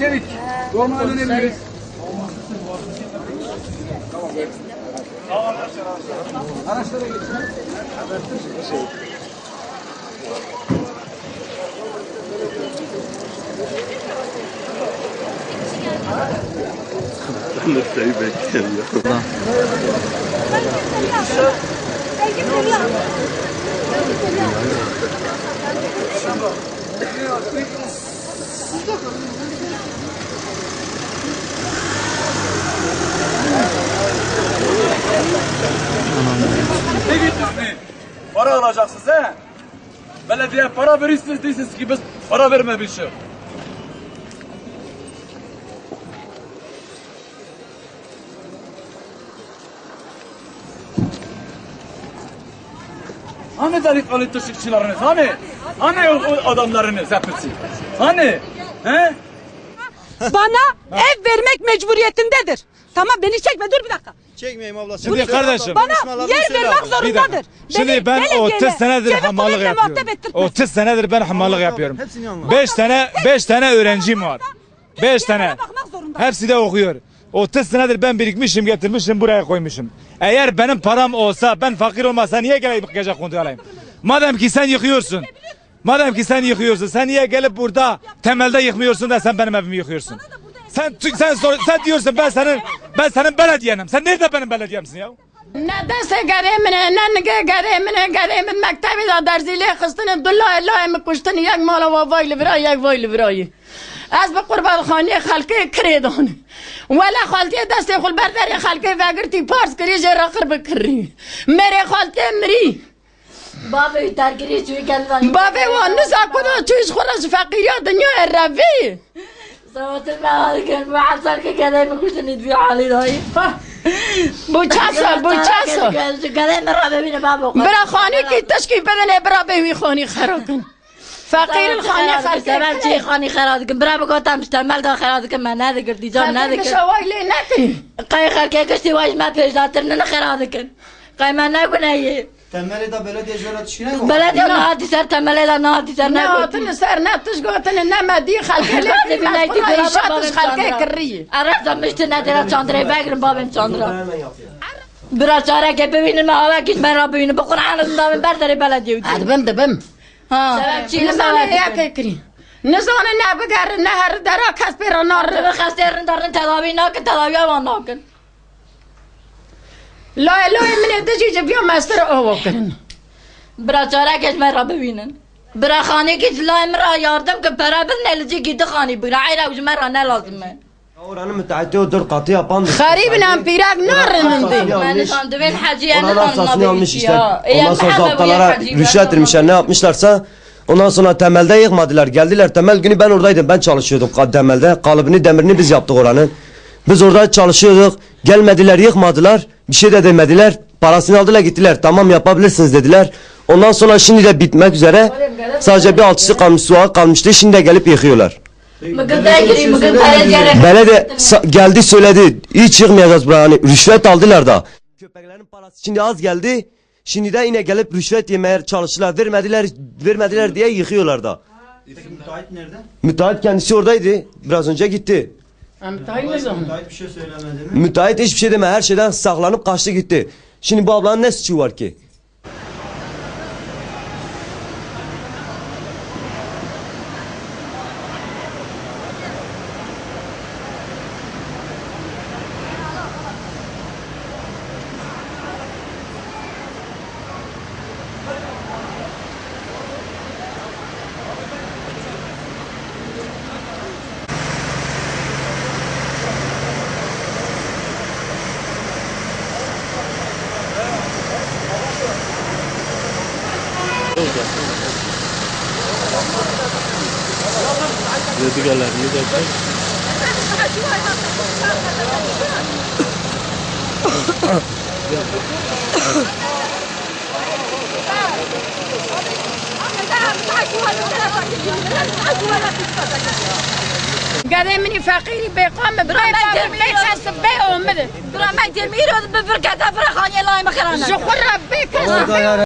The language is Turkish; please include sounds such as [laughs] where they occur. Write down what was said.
Tamam çevik. Dolma dönebiliriz. Araçlara geçin. Ben de seni Ne gittiniz? Para alacaksınız he? Belediye para verirsiniz değilsiniz ki biz para vermemişiz. Hani delikanlı taşıkçılarınız? Hani? Hani o adamlarınız hepsi? Hani? He? Bana ev vermek mecburiyetindedir. Tamam beni çekme dur bir dakika. Çekmeyeyim ablası. Şimdi kardeşim. Bana yer vermek Bir zorundadır. Şimdi ben delegeyle, 30 senedir çevik hamallık kuvvetle yapıyorum. muhatap ettirtme. 30 senedir ben hamallık yapıyorum. Hepsini anlat. 5 tane 5 tane öğrencim var. 5 tane. yerlere bakmak zorunda. Hepsi de okuyor. 30 senedir ben birikmişim, getirmişim, buraya koymuşum. Eğer benim param olsa, ben fakir olmasa niye gelip gece kontu alayım? Madem ki sen yıkıyorsun. Madem ki sen yıkıyorsun, sen niye gelip burada temelde yıkmıyorsun da sen benim evimi yıkıyorsun? Sen sen sor- sen diyorsun ben senin ben senin belediyenim. Sen nerede benim belediyemsin ya? Nedense geremine, nenge geremine, geremin mektebi da derzili kıstını dulla illa emi kuştunu yek mala vavaylı bira yek vaylı birayı. از به قربان خانی خلقی کریدان ولا خالتی دست خل برداری خلقی وگرتی پارس کری جرا خر بکری میره خالتی مری بابی درگیری توی گلوانی بابی وانو زاکو دو چویز خورز فقیر یا دنیا ار روی سوات محال کن محال سر که گلی مکوش نید بی حالی دایی بوچاسا بوچاسا گلی مرا ببینه بابو خورز برا خانی که تشکی بدنه برا بیوی خانی خرا کن فقیر خانی خرد کن چی خانی خرد کن برا بگو تم شتا مل دو خرد کن من نده گردی جان نده کردی فقیر کشا وای لی نده قی خرکی کشتی وایش من پیش داتر نن خرد کن قی من نکنه تملی دا بلد جلات چینه گو بلد یا نهاتی سر تملی دا نهاتی سر نه آتن سر نه تش گوتن نه مدی خلقه [laughs] لیتی بینایتی بیشه بابم خلقه کری. اره زمشت ندیره چاندره بگرم بابم چاندره برا چاره که ببینیم آوه کش من را ببینم بقرآن از دامن برداره بلدی بود ادبم دبم. ها. چی؟ نمیاد کری. نزانه نه بگر نه هر درا کس پیرانار آره، بخسته دارن تلاوی ناکن تلاوی آوان ناکن. لا لا من دجی جبیا مستر او کرن برا چاره کش من را ببینن برا خانه کش لایم را یاردم که پرا بدن الجی گیده خانی برا عیرا وش من را نلازمه Oranı müteahhiti o dört katı yapan خریب نام پیراک نارنندی من نشان دوین حجیه Oranın arsasını almış işte. E, Ondan sonra zaptalara rüşvet vermişler ne yapmışlarsa. Ondan sonra temelde yıkmadılar. Geldiler temel günü ben oradaydım. Ben çalışıyordum ka- temelde. Kalıbını demirini biz yaptık oranın. Biz orada çalışıyorduk. Gelmediler yıkmadılar. Bir şey de demediler. Parasını aldılar gittiler. Tamam yapabilirsiniz dediler. Ondan sonra şimdi de bitmek üzere. Sadece bir altısı kalmış suya kalmıştı. Şimdi de gelip yıkıyorlar. Belediye geldi söyledi. Hiç çıkmayacağız buraya. Hani rüşvet aldılar da. Köpeklerin parası şimdi az geldi. Şimdi de yine gelip rüşvet yemeye çalıştılar. Vermediler, vermediler diye yıkıyorlar da. Müteahhit nerede? Müteahhit kendisi oradaydı. Biraz önce gitti. Müteahhit bir şey söylemedi mi? Müteahhit hiçbir şey deme. Her şeyden saklanıp kaçtı gitti. Şimdi bu ablanın ne suçu var ki? Jadi kalau ini jadi. قال مني فقيري بيقام براما جرميرو سبيهم براما جرميرو بفرقة فرخاني الله ما خيرانا شكرا ربي